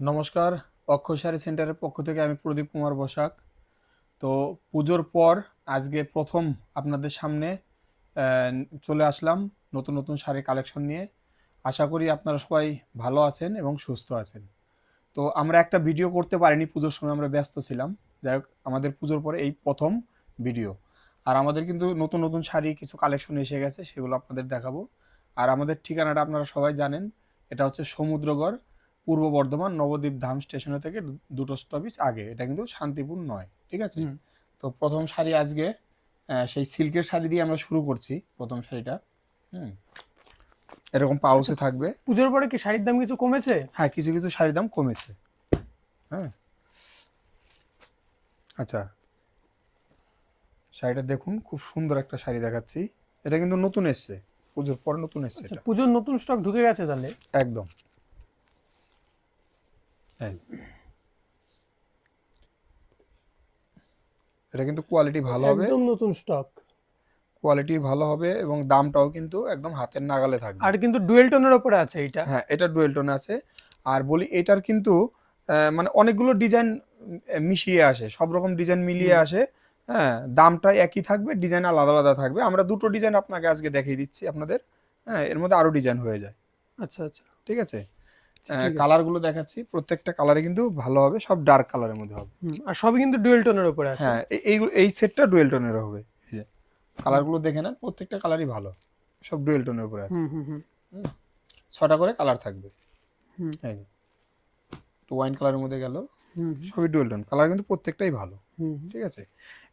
নমস্কার, অক্ষয় সেন্টারের পক্ষ থেকে আমি প্রদীপ কুমার বসাক। তো পুজোর পর আজকে প্রথম আপনাদের সামনে চলে আসলাম নতুন নতুন শাড়ি কালেকশন নিয়ে। আশা করি আপনারা সবাই ভালো আছেন এবং সুস্থ আছেন। তো আমরা একটা ভিডিও করতে পারিনি পুজোর সময়, আমরা ব্যস্ত ছিলাম। যাই হোক, আমাদের পুজোর পরে এই প্রথম ভিডিও। আর আমাদের কিন্তু নতুন নতুন শাড়ি কিছু কালেকশন এসে গেছে, সেগুলো আপনাদের দেখাবো। আর আমাদের ঠিকানাটা আপনারা সবাই জানেন, এটা হচ্ছে সমুদ্রগড় পূর্ব বর্ধমান নবদ্বীপ ধাম স্টেশনের থেকে দুটো স্টপেজ আগে। এটা কিন্তু শান্তিপুর নয় ঠিক আছে? তো প্রথম শাড়ি আজকে সেই সিল্কের শাড়ি দিয়ে আমরা শুরু করছি প্রথম শাড়িটা হুম? এরকম পাউসে থাকবে। পুজোর পরে কি শাড়ির দাম কিছু কমেছে? হ্যাঁ কিছু কিছু শাড়ির দাম কমেছে। হ্যাঁ? আচ্ছা। শাড়িটা দেখুন খুব সুন্দর একটা শাড়ি দেখাচ্ছি। এটা কিন্তু নতুন এসছে পুজোর পরে নতুন এসছে আচ্ছা পুজোর নতুন স্টক ঢুকে গেছে তাহলে? একদম। এটা কিন্তু কোয়ালিটি ভালো হবে। একদম নতুন স্টক কোয়ালিটি ভালো হবে এবং দামটাও কিন্তু একদম হাতের নাগালে থাকবে। আর কিন্তু ডুয়েল টোনের উপরে আছে এইটা। হ্যাঁ এটা ডুয়েল টোন আছে। আর বলি এটার কিন্তু মানে অনেকগুলো ডিজাইন মিশিয়ে আসে সব রকম ডিজাইন মিলিয়ে আসে। হ্যাঁ দামটা একই থাকবে ডিজাইন আলাদা আলাদা থাকবে। আমরা দুটো ডিজাইন আপনাকে আজকে দেখিয়ে দিচ্ছি আপনাদের। হ্যাঁ এর মধ্যে আরও ডিজাইন হয়ে যায়। আচ্ছা আচ্ছা। ঠিক আছে? ঠিক আছে। কালারগুলো দেখাচ্ছি। প্রত্যেকটা কালারে কিন্তু ভালো হবে সব ডার্ক কালারের মধ্যে হবে। আর সবই কিন্তু ডুয়েল টোনের উপরে আছে। হ্যাঁ এই- এই সেটটা ডুয়েল টোনের হবে। এই যে কালারগুলো দেখে নেন প্রত্যেকটা কালারই ভালো। সব ডুয়েল টোনের উপরে আছে। হুম হুম হুম। ছটা করে কালার থাকবে। হুম। তো ওয়াইন কালারের মধ্যে গেল। হুম সবই ডুয়েল টোন কালার কিন্তু প্রত্যেকটাই ভালো। হুম ঠিক আছে?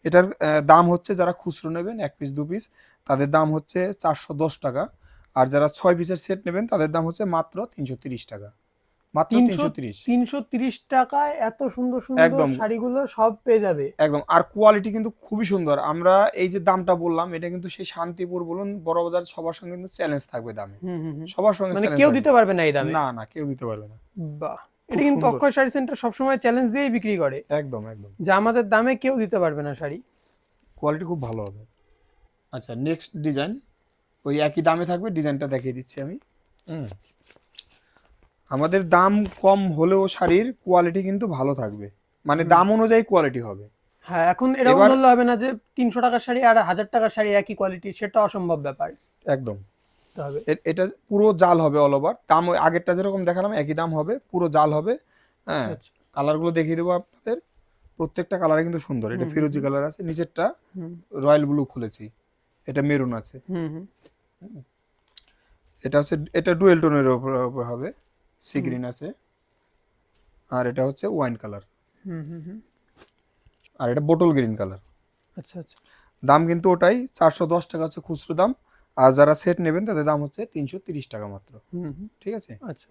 এটার দাম হচ্ছে যারা খুচরো নেবেন এক পিস দু পিস তাদের দাম হচ্ছে চারশো দশ টাকা। আর যারা ছয় পিসের সেট নেবেন তাদের দাম হচ্ছে মাত্র তিনশো তিরিশ টাকা। মাত্র তিনশো তিনশো তিরিশ। তিনশো তিরিশ টাকায় এত সুন্দর সুন্দর। শাড়িগুলো সব পেয়ে যাবে। একদম। আর কোয়ালিটি কিন্তু খুবই সুন্দর। আমরা এই যে দামটা বললাম এটা কিন্তু সেই শান্তিপুর বলুন বড় বাজার সবার সঙ্গে কিন্তু চ্যালেঞ্জ থাকবে দামে। সবার সঙ্গে মানে কেউ দিতে পারবে না এই দামে। না না কেউ দিতে পারবে না। বাহ। এটা কিন্তু অক্ষয় শাড়ি সেন্টার সবসময় চ্যালেঞ্জ দিয়েই বিক্রি করে। একদম একদম। যে আমাদের দামে কেউ দিতে পারবে না শাড়ি। কোয়ালিটি খুব ভালো হবে। আচ্ছা নেক্সট ডিজাইন ওই একই দামে থাকবে ডিজাইনটা দেখিয়ে দিচ্ছি আমি। হুম। আমাদের দাম কম হলেও শাড়ির কোয়ালিটি কিন্তু ভালো থাকবে। মানে দাম অনুযায়ী কোয়ালিটি হবে। হ্যাঁ এখন এরকম বললে হবে না যে তিনশো টাকার শাড়ি আর হাজার টাকার শাড়ি একই কোয়ালিটি সেটা অসম্ভব ব্যাপার। একদম। হবে। এটা পুরো জাল হবে অল ওভার দাম ওই আগেরটা যেরকম দেখালাম একই দাম হবে পুরো জাল হবে। হ্যাঁ আচ্ছা, আচ্ছা। কালারগুলো দেখিয়ে দেবো আপনাদের। প্রত্যেকটা কালারে কিন্তু সুন্দর। এটা ফিরোজি কালার আছে নিচেরটা রয়্যাল ব্লু খুলেছি। এটা মেরুন আছে। এটা হচ্ছে এটা ডুয়েল টোনের উপর হবে। সি গ্রিন আছে। আর এটা হচ্ছে ওয়াইন কালার। হুম হুম হুম। আর এটা বোটল গ্রিন কালার। আচ্ছা আচ্ছা। দাম কিন্তু ওটাই চারশো দশ টাকা হচ্ছে খুচরো দাম। আর যারা সেট নেবেন তাদের দাম হচ্ছে তিনশো তিরিশ টাকা মাত্র। ঠিক আছে? আচ্ছা।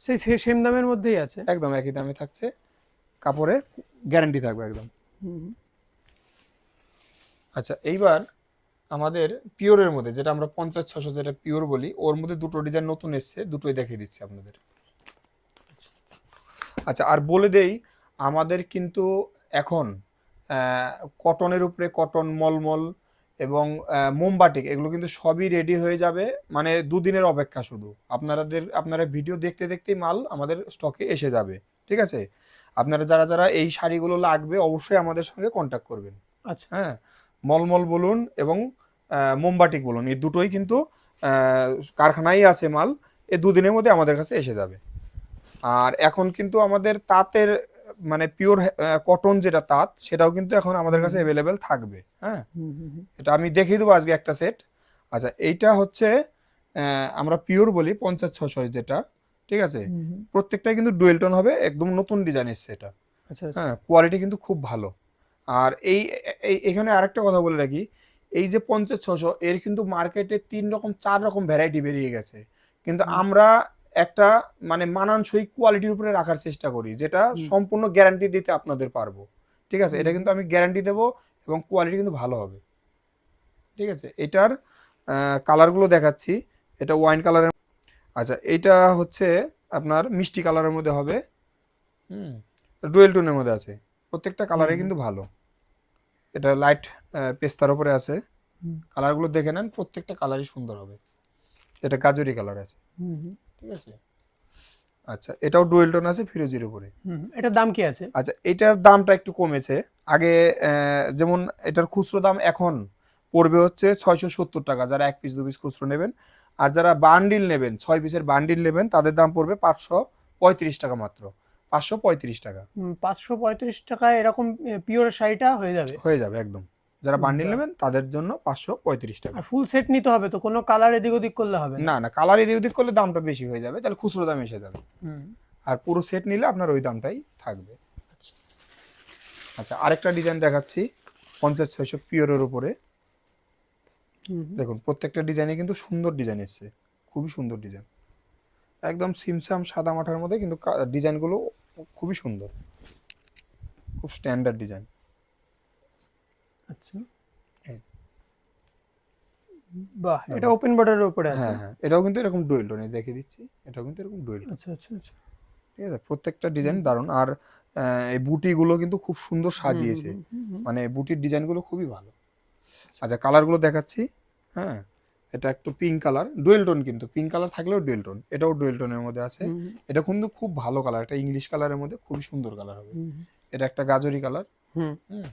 সেই সেম দামের মধ্যেই আছে? একদম একই দামে থাকছে। কাপড়ে গ্যারান্টি থাকবে একদম। আচ্ছা এইবার আমাদের পিওরের মধ্যে যেটা আমরা পঞ্চাশ ছশো যেটা পিওর বলি ওর মধ্যে দুটো ডিজাইন নতুন এসছে দুটোই দেখিয়ে দিচ্ছি আপনাদের। আচ্ছা আর বলে দেই আমাদের কিন্তু এখন কটনের উপরে কটন মলমল এবং মোমবাটিক এগুলো কিন্তু সবই রেডি হয়ে যাবে মানে দুদিনের অপেক্ষা শুধু। আপনাদের আপনারা ভিডিও দেখতে দেখতেই মাল আমাদের স্টকে এসে যাবে ঠিক আছে? আপনারা যারা যারা এই শাড়িগুলো লাগবে অবশ্যই আমাদের সঙ্গে কন্ট্যাক্ট করবেন। আচ্ছা। হ্যাঁ মলমল বলুন এবং মোমবাটিক বলুন এই দুটোই কিন্তু কারখানায় আছে মাল এই দুদিনের মধ্যে আমাদের কাছে এসে যাবে। আর এখন কিন্তু আমাদের তাঁতের মানে পিওর কটন যেটা তাঁত সেটাও কিন্তু এখন আমাদের কাছে অ্যাভেলেবেল থাকবে হ্যাঁ। এটা আমি দেখিয়ে দেবো আজকে একটা সেট আচ্ছা এইটা হচ্ছে আমরা পিওর বলি পঞ্চাশ ছশো যেটা ঠিক আছে। প্রত্যেকটাই কিন্তু ডুয়েল টোন হবে একদম নতুন ডিজাইন এসছে এটা। আচ্ছা আচ্ছা। হ্যাঁ কোয়ালিটি কিন্তু খুব ভালো। আর এই এই- এখানে আরেকটা কথা বলে রাখি এই যে পঞ্চাশ ছশো এর কিন্তু মার্কেটে তিন রকম চার রকম ভ্যারাইটি বেরিয়ে গেছে। কিন্তু আমরা একটা মানে মানানসই কোয়ালিটির উপরে রাখার চেষ্টা করি যেটা সম্পূর্ণ গ্যারান্টি দিতে আপনাদের পারব। ঠিক আছে? এটা কিন্তু আমি গ্যারান্টি দেবো এবং কোয়ালিটি কিন্তু ভালো হবে। ঠিক আছে? এটার কালারগুলো দেখাচ্ছি। এটা ওয়াইন কালারের আচ্ছা এটা হচ্ছে আপনার মিষ্টি কালারের মধ্যে হবে। হুম? ডুয়েল টোনের মধ্যে আছে। প্রত্যেকটা কালারে কিন্তু ভালো। এটা লাইট পেস্তার উপরে আছে। কালারগুলো দেখে নেন প্রত্যেকটা কালারই সুন্দর হবে। এটা গাজরি কালার আছে। হুম হুম। ঠিক আছে? আচ্ছা এটাও ডুয়েল টোন আছে ফিরোজির উপরে। হুম, এটার দাম কি আছে? আচ্ছা এটার দামটা একটু কমেছে। আগে যেমন এটার খুচরো দাম এখন পড়বে হচ্ছে ছয়শো সত্তর টাকা। যারা এক পিস দু পিস খুচরো নেবেন আর যারা বান্ডিল নেবেন ছয় পিসের বান্ডিল নেবেন তাদের দাম পড়বে পাঁচশো পঁয়ত্রিশ টাকা মাত্র। পাঁচশো পঁয়ত্রিশ টাকা। পাঁচশো পঁয়ত্রিশ টাকায় এরকম পিওর শাড়িটা হয়ে যাবে। হয়ে যাবে একদম। যারা বান্ডিল নেবেন তাদের জন্য পাঁচশো পঁয়ত্রিশ টাকা। ফুল সেট নিতে হবে তো কোনো কালার এদিক ওদিক করলে হবে না? না কালার এদিক ওদিক করলে দামটা বেশি হয়ে যাবে তাহলে খুচরো দাম এসে যাবে। হুম, আর পুরো সেট নিলে আপনার ওই দামটাই থাকবে। আচ্ছা। আরেকটা ডিজাইন দেখাচ্ছি পঞ্চাশ ছয়শো পিওরের উপরে। দেখুন প্রত্যেকটা ডিজাইনে কিন্তু সুন্দর ডিজাইন এসছে খুবই সুন্দর ডিজাইন একদম সিমসাম সাদা মাঠার মধ্যে কিন্তু ডিজাইনগুলো খুবই সুন্দর। খুব স্ট্যান্ডার্ড ডিজাইন আচ্ছা। বাহ এটা ওপেন বর্ডারের উপরে আছে। হ্যাঁ হ্যাঁ এটাও কিন্তু এরকম ডুয়েল টোনে দেখিয়ে দিচ্ছি এটাও কিন্তু এরকম ডুয়েল আচ্ছা আচ্ছা আচ্ছা। ঠিক আছে প্রত্যেকটা ডিজাইন দারুণ। আর এই বুটিগুলো কিন্তু খুব সুন্দর সাজিয়েছে। মানে বুটির ডিজাইনগুলো খুবই ভালো। আচ্ছা। কালারগুলো দেখাচ্ছি হ্যাঁ। এটা একটু পিঙ্ক কালার ডুয়েল টোন কিন্তু পিঙ্ক কালার থাকলেও ডুয়েল টোন এটাও ডুয়েল টোনের মধ্যে আছে। এটা কিন্তু খুব ভালো কালার এটা ইংলিশ কালারের মধ্যে খুবই সুন্দর কালার হবে। এটা একটা গাজরি কালার হুম, হুম।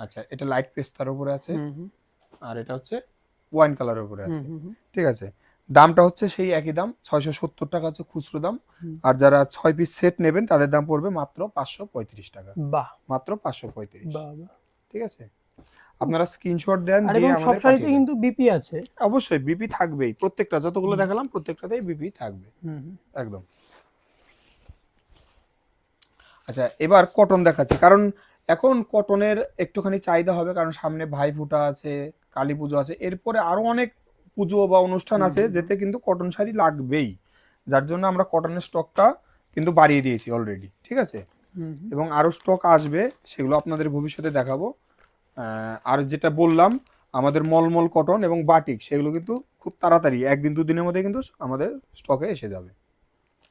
আচ্ছা এটা লাইট পেস্তার উপরে আছে। আর এটা হচ্ছে ওয়াইন কালারের উপরে আছে। ঠিক আছে? দামটা হচ্ছে সেই একই দাম ছয়শো সত্তর টাকা হচ্ছে খুচরো দাম। আর যারা ছয় পিস সেট নেবেন তাদের দাম পড়বে মাত্র পাঁচশো পঁয়ত্রিশ টাকা। বাহ। মাত্র পাঁচশো পঁয়ত্রিশ। ঠিক আছে? আপনারা স্ক্রিনশট দেন সব শাড়িতে কিন্তু বিপি আছে। অবশ্যই বিপি থাকবেই। প্রত্যেকটা যতগুলো দেখালাম প্রত্যেকটাতেই বিপি থাকবে। একদম। আচ্ছা এবার কটন দেখাচ্ছি। কারণ এখন কটনের একটুখানি চাহিদা হবে কারণ সামনে ভাই ফোঁটা আছে কালী পুজো আছে। এরপরে আরও অনেক পুজো বা অনুষ্ঠান আছে যেতে কিন্তু কটন শাড়ি লাগবেই। যার জন্য আমরা কটনের স্টকটা কিন্তু বাড়িয়ে দিয়েছি অলরেডি ঠিক আছে। এবং আরও স্টক আসবে সেগুলো আপনাদের ভবিষ্যতে দেখাবো। আর যেটা বললাম আমাদের মলমল কটন এবং বাটিক সেগুলো কিন্তু খুব তাড়াতাড়ি একদিন দুদিনের মধ্যে কিন্তু আমাদের স্টকে এসে যাবে।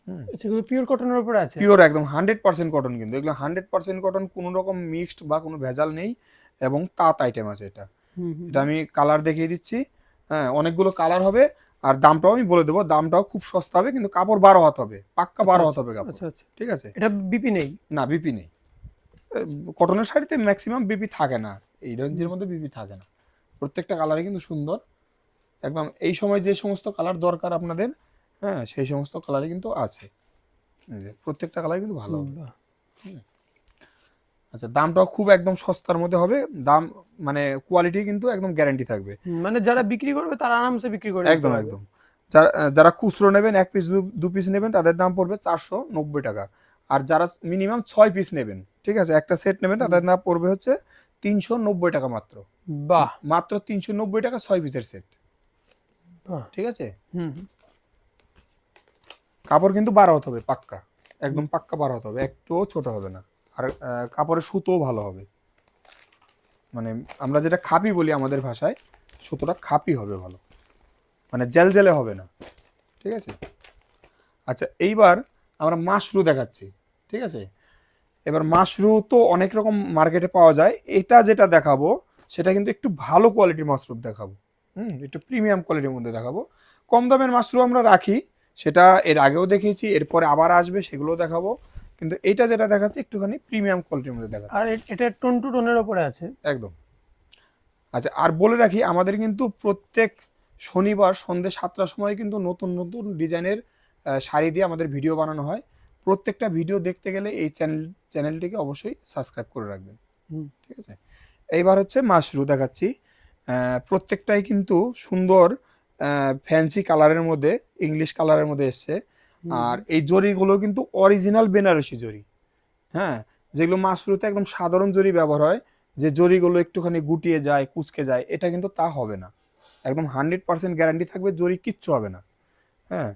আচ্ছা এগুলো পিওর কটনের উপরে আছে? পিওর একদম হান্ড্রেড পার্সেন্ট কটন কিন্তু। এগুলো হান্ড্রেড পার্সেন্ট কটন কোনো রকম মিক্সড বা কোনো ভেজাল নেই এবং তাঁত আইটেম আছে এটা। এটা আমি কালার দেখিয়ে দিচ্ছি। হ্যাঁ অনেকগুলো কালার হবে আর দামটাও আমি বলে দেবো। দামটাও খুব সস্তা হবে কিন্তু কাপড় বারো হাত হবে। পাক্কা বারো হাত হবে কাপড়। আচ্ছা আচ্ছা। ঠিক আছে? এটা বিপি নেই? না বিপি নেই। কটনের শাড়িতে ম্যাক্সিমাম বিপি থাকে না। এই রেঞ্জের মধ্যে বিপি থাকে না। প্রত্যেকটা কালারই কিন্তু সুন্দর। একদম এই সময় যে সমস্ত কালার দরকার আপনাদের হ্যাঁ সেই সমস্ত কালারই কিন্তু আছে। প্রত্যেকটা কালার কিন্তু ভালো আচ্ছা দামটাও খুব একদম সস্তার মধ্যে হবে। দাম মানে কোয়ালিটি কিন্তু একদম গ্যারান্টি থাকবে। মানে যারা বিক্রি করবে তারা আরামসে বিক্রি করে একদম একদম। যারা খুচরো নেবেন এক পিস দু পিস নেবেন তাদের দাম পড়বে চারশো নব্বই টাকা। আর যারা মিনিমাম ছয় পিস নেবেন ঠিক আছে? একটা সেট নেবেন তাদের দাম পড়বে হচ্ছে তিনশো নব্বই টাকা মাত্র। বাহ! মাত্র তিনশো নব্বই টাকা ছয় পিসের সেট। ঠিক আছে? হুম। কাপড় কিন্তু বারো হতে হবে, পাক্কা। একদম পাক্কা বারো হতে হবে, একটুও ছোট হবে না। আর কাপড়ের সুতোও ভালো হবে। মানে আমরা যেটা খাপি বলি আমাদের ভাষায়, সুতোটা খাপি হবে ভালো। মানে জেল জেলে হবে না। ঠিক আছে? আচ্ছা এইবার আমরা মাশরু দেখাচ্ছি। ঠিক আছে? এবার মাশরু তো অনেক রকম মার্কেটে পাওয়া যায়। এটা যেটা দেখাবো, সেটা কিন্তু একটু ভালো কোয়ালিটির মাশরুম দেখাবো। হুম, একটু প্রিমিয়াম কোয়ালিটির মধ্যে দেখাবো। কম দামের মাশরু আমরা রাখি সেটা এর আগেও দেখিয়েছি এরপরে আবার আসবে সেগুলো দেখাবো। কিন্তু এটা যেটা দেখাচ্ছে একটুখানি প্রিমিয়াম কোয়ালিটির মধ্যে দেখা আর এটা টোন টু টোনের ওপরে আছে। একদম। আচ্ছা আর বলে রাখি আমাদের কিন্তু প্রত্যেক শনিবার সন্ধ্যে সাতটার সময় কিন্তু নতুন নতুন ডিজাইনের শাড়ি দিয়ে আমাদের ভিডিও বানানো হয়। প্রত্যেকটা ভিডিও দেখতে গেলে এই চ্যানেল চ্যানেলটিকে অবশ্যই সাবস্ক্রাইব করে রাখবেন। হুম। ঠিক আছে? এইবার হচ্ছে মাশরু দেখাচ্ছি। প্রত্যেকটাই কিন্তু সুন্দর ফ্যান্সি কালারের মধ্যে ইংলিশ কালারের মধ্যে এসছে। আর এই জরিগুলো কিন্তু অরিজিনাল বেনারসি জরি। হ্যাঁ যেগুলো মাশরুতে একদম সাধারণ জরি ব্যবহার হয় যে জরিগুলো একটুখানি গুটিয়ে যায় কুচকে যায় এটা কিন্তু তা হবে না। একদম হান্ড্রেড পার্সেন্ট গ্যারান্টি থাকবে জরি কিচ্ছু হবে না। হ্যাঁ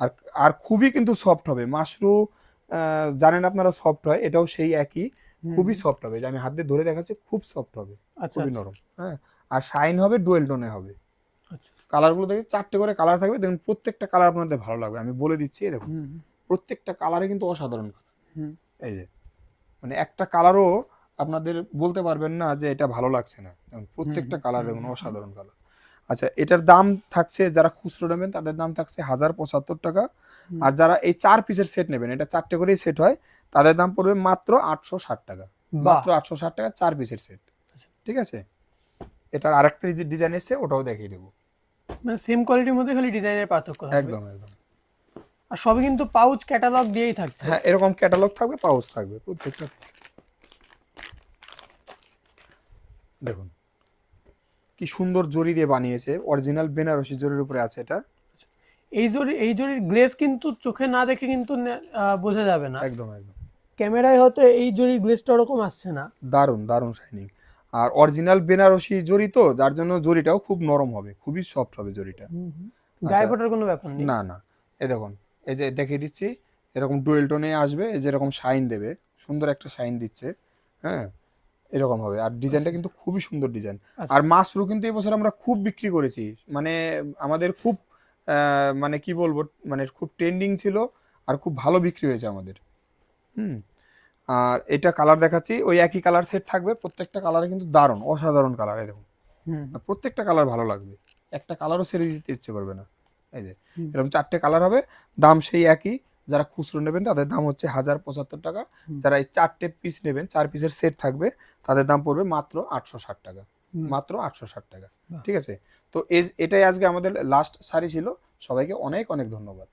আর আর খুবই কিন্তু সফট হবে। মাশরু জানেন আপনারা সফট হয় এটাও সেই একই। খুবই সফট হবে। যে আমি হাত দিয়ে ধরে দেখাচ্ছি খুব সফট হবে। আচ্ছা খুবই আচ্ছা, নরম। হ্যাঁ আর শাইন হবে ডুয়েল টোনে হবে। কালারগুলো দেখে চারটে করে কালার থাকবে দেখুন প্রত্যেকটা কালার আপনাদের ভালো লাগবে আমি বলে দিচ্ছি দেখুন। প্রত্যেকটা কালারে কিন্তু অসাধারণ কালার হুম। এই যে মানে একটা কালারও আপনাদের বলতে পারবেন না যে এটা ভালো লাগছে না। দেখুন, প্রত্যেকটা কালার দেখুন অসাধারণ কালার আচ্ছা এটার দাম থাকছে যারা খুচরো নেবেন তাদের দাম থাকছে হাজার পঁচাত্তর টাকা। আর যারা এই চার পিসের সেট নেবেন এটা চারটে করেই সেট হয় তাদের দাম পড়বে মাত্র আটশো ষাট টাকা। মাত্র আটশো ষাট টাকা চার পিসের সেট আচ্ছা। ঠিক আছে? এটার আরেকটা যে ডিজাইন এসছে ওটাও দেখিয়ে দেবো। মানে সেম কোয়ালিটির মধ্যে খালি ডিজাইনের পার্থক্য একদম একদম। আর সবই কিন্তু পাউচ ক্যাটালগ দিয়েই থাকছে। হ্যাঁ এরকম ক্যাটালগ থাকবে পাউচ থাকবে প্রত্যেকটা। দেখুন কি সুন্দর জরি দিয়ে বানিয়েছে অরিজিনাল বেনারসি জরির উপরে আছে এটা। এই জরি এই জরির গ্লেজ কিন্তু চোখে না দেখে কিন্তু বোঝা যাবে না। একদম একদম। ক্যামেরায় হয়তো এই জরির গ্লেজটা ওরকম আসছে না। দারুণ দারুণ শাইনিং আর অরিজিনাল বেনারসি জরি তো যার জন্য জরিটাও খুব নরম হবে খুবই সফট হবে জরিটা গায়ে ফোটার কোনো ব্যাপার নেই। না না। এই দেখুন এই যে দেখিয়ে দিচ্ছি এরকম ডুয়েল টোনে আসবে এই যে এরকম শাইন দেবে সুন্দর একটা শাইন দিচ্ছে হ্যাঁ? এরকম হবে। আর ডিজাইনটা কিন্তু খুবই সুন্দর ডিজাইন আচ্ছা। আর মাসরু কিন্তু এই এবছর আমরা খুব বিক্রি করেছি। মানে আমাদের খুব আহ, মানে কি বলব মানে খুব ট্রেন্ডিং ছিল আর খুব ভালো বিক্রি হয়েছে আমাদের। হুম? আর এটা কালার দেখাচ্ছি ওই একই কালার সেট থাকবে প্রত্যেকটা কালারে কিন্তু দারুণ অসাধারণ কালার এই দেখুন। প্রত্যেকটা কালার ভালো লাগবে একটা কালারও ছেড়ে দিতে ইচ্ছে করবে না এই যে। এরকম চারটে কালার হবে দাম সেই একই যারা খুচরো নেবেন তাদের দাম হচ্ছে হাজার পঁচাত্তর টাকা যারা এই চারটে পিস নেবেন চার পিসের সেট থাকবে তাদের দাম পড়বে মাত্র আটশো ষাট টাকা মাত্র আটশো ষাট টাকা ঠিক আছে? তো এটাই আজকে আমাদের লাস্ট শাড়ি ছিল সবাইকে অনেক অনেক ধন্যবাদ।